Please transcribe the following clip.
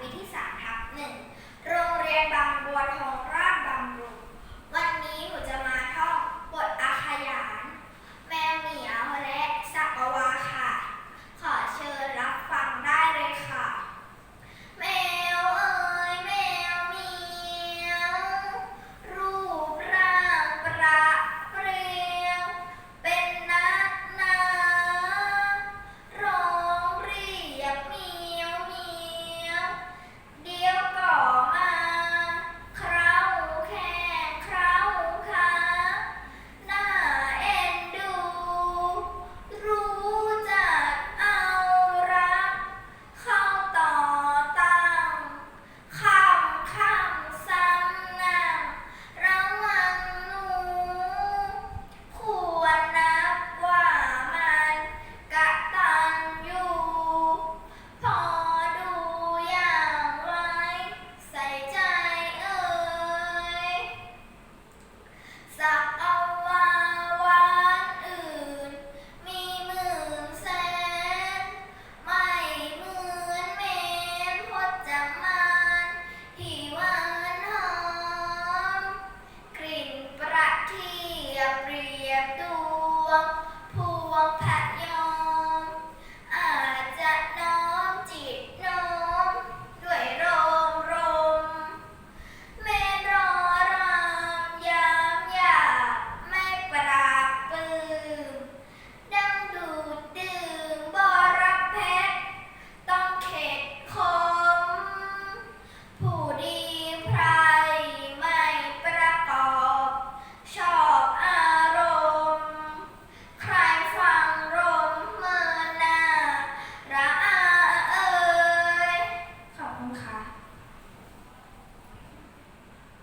วิทยาศาสตร์ทับหนึ่งโรงเรียนบางบัวทอง ยบดวง